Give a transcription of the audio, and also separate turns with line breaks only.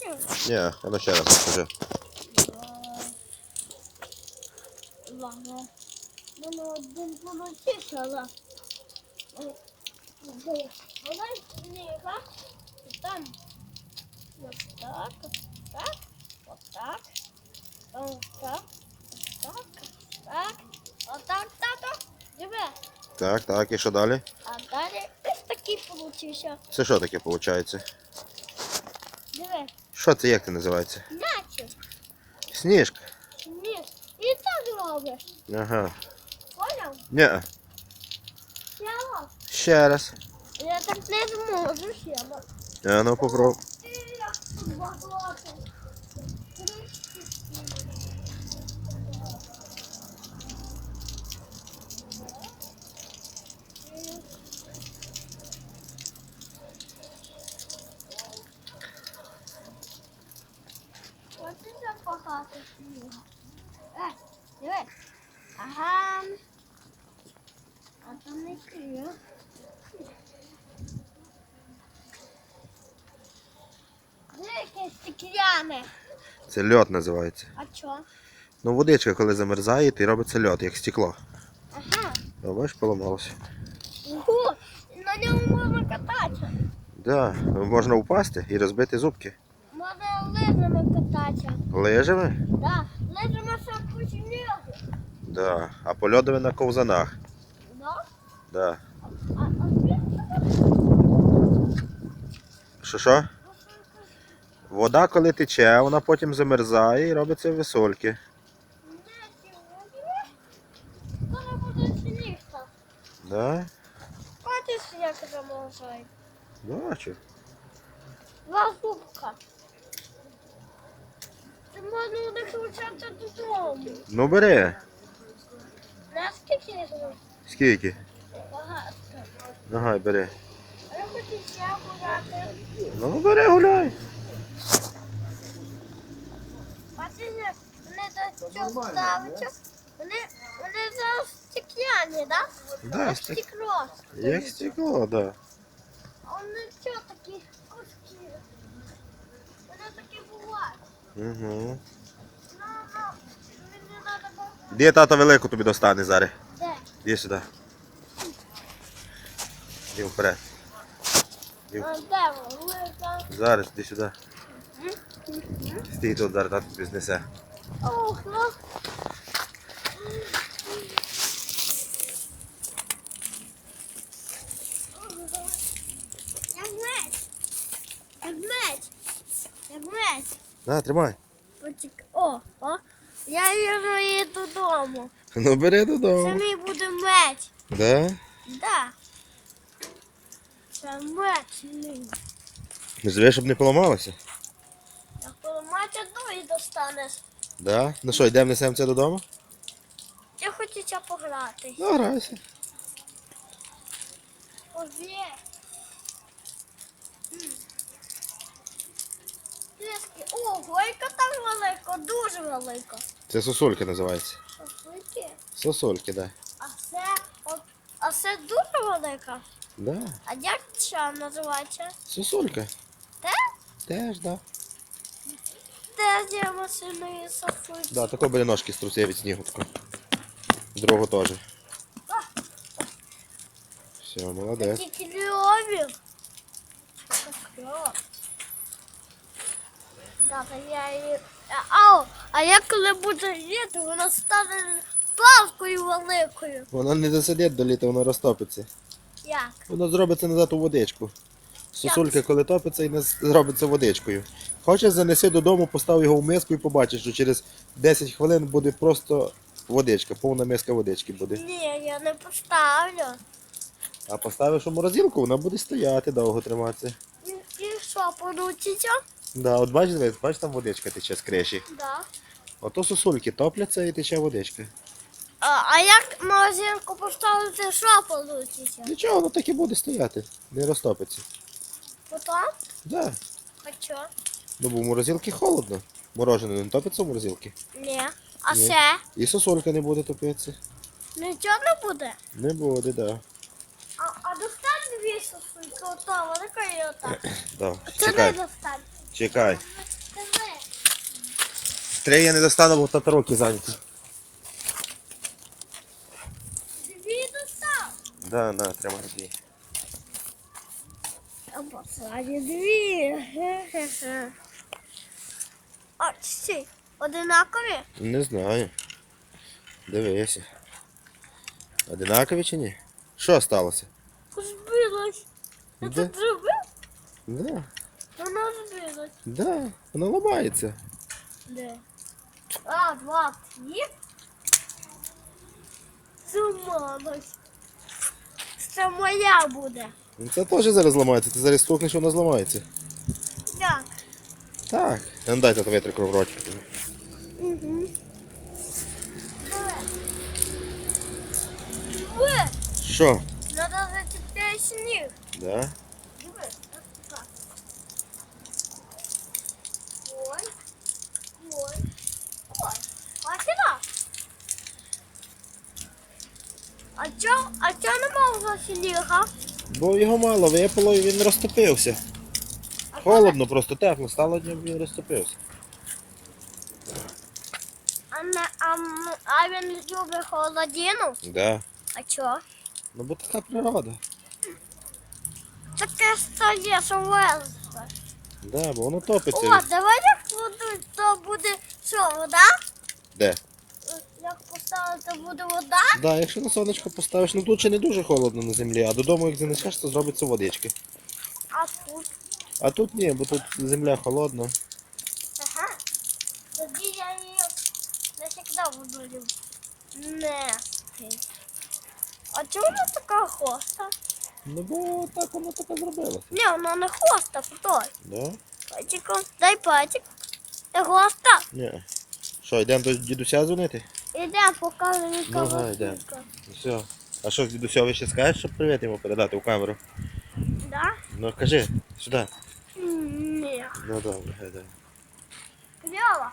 бачив?
Ні, а ну ще раз покажи.
Ладно. У мене один получився, але... Е, де? Вона книга. Там. Ось так, ось так, ось так. Ось так, ось так, ось так. Ось так, тато. Диви.
Так, так, і що далі?
А далі ось такий получився.
Це що таке виходить?
Диви.
Що це як це називається?
М'ячик.
Сніжка.
Ні. І так робиш.
Ага.
Поняв?
Ні.
Я
Ще раз.
Я так не зможу ще. бо-
А ну попробуй.
Яке стекляне.
Це льот називається.
А чо?
Ну водичка, коли замерзає, то робиться льот, як стекло.
Ага.
А бачиш, поламалося.
Ого, на ньому можна кататися.
Да, можна впасти і розбити зубки.
Можна лижами кататися.
Лижами?
Да, лижами ще кучу снігу.
Да. А по льодові на ковзанах.
Да?
Що що? Вода, коли тече, вона потім замерзає і робиться висольки. Да?
Бачиш, як замовжає?
Бачу.
Два зубка. Це можна у них додому.
Ну бери.
Їх можна?
Скільки? Ага, бери.
А я хочу ще гуляти.
Ну бери, гуляй.
Бачиш, як вони до цього ставляться? Вони, вони зараз стекляні, так?
Да,
Як
стек-
стекло.
Як стекло, да.
А вони що такі куски? Вони такі бувають.
Угу.
Ну, ну.
Де тата велику тобі достане зараз?
Де?
Іди сюди. Іди вперед. Іди. Зараз, іди сюди. Стій тут, зараз тато тобі знесе.
Ох, ну.
На, тримай.
О, о. Я вірю її додому.
Ну бери додому.
мій буде меч.
Да?
Да.
Не зря, щоб не поламалося.
Як поламати одну і достанеш.
Да? Ну що, йдемо несемо це додому?
Я хочу ще пограти.
Ну, грайся.
Озє. Тиски. Ого, яка там велика, дуже велика.
Це сосулька називається.
Шашлики.
Сосульки, да.
А це, це дуже велика.
Да.
А як ця називається?
Сосулька.
Те?
Теж, да.
Те є машиною шашлики.
Да, тако біля ножки струси від снігу. тако. Другу теж. Все, молодець.
Такі кльові. Да, то я її... Ау, а я коли буду їти, вона стане палкою великою.
Вона не досидить до літа, вона розтопиться.
Як?
Воно зробиться назад у водичку. Сосулька, коли топиться, і не зробиться водичкою. Хочеш, занеси додому, постав його в миску і побачиш, що через 10 хвилин буде просто водичка, повна миска водички буде.
Ні, я не поставлю.
А поставиш у морозилку, вона буде стояти, довго триматися.
І, і що, получиться?
Да, от бачиш, бачиш, там водичка тече з криші.
Да.
Ото сосульки топляться і тече водичка.
А, а як морозилку поставити, що получиться?
Нічого, воно так і буде стояти, не розтопиться.
Потім?
Да.
А що?
Ну, бо в морозилці холодно. Морожене не топиться в морозилці.
Ні. А
Ні. І сосулька не буде топитися.
Нічого не буде?
Не буде, так. Да.
А, а достань дві сосульки, ота велика і ота.
Да.
Це не
Чекай,
достань.
чекай. Три я не достану, бо тата руки зайняті.
Дві
Да, на, тримай дві.
А посаді дві. А, ці, одинакові?
Не знаю. Дивися. Одинакові чи ні? Що сталося?
Збилось. Ти
Де?
це зробив?
Да,
Воно збилось.
да, воно ламається.
Де? А, два є? Зумалось. Це моя буде.
Ну, Це теж зараз зламається, ти зараз стукнеш, вона зламається.
Так.
Так. Не дай тут витри кроврочок.
Угу.
Що?
надо зачепити сніг.
Да?
Вже сніга?
Бо його мало випало і він розтопився. Холодно, просто тепло, стало днем він розтопився.
А, не, а, м- а він любить холодину?
Да.
А чо?
Ну бо така природа.
Таке стає, що везде.
Да, бо воно топиться.
О, давай як воду, то буде що, вода?
Де?
Поставити, буде вода?
Да, якщо на сонечко поставиш, ну тут ще не дуже холодно на землі, а додому як занесеш, то зробиться водички.
А тут?
А тут ні, бо тут земля холодна.
Ага. Тоді я її не завжди буду нести. А чому вона така хоста?
Ну бо так воно таке зробилося.
Ні, вона не хоста, той.
Да?
Патіком, дай патік. Це хоста.
Ні. Що, йдемо до дідуся дзвонити? Ну,
яка
давай, йдемо. Все. А що, дідусьові ще скажеш, щоб привіт йому передати у камеру?
Да?
Ну кажи, сюди.
Ні.
Ну добре, гайдай.
Кльово.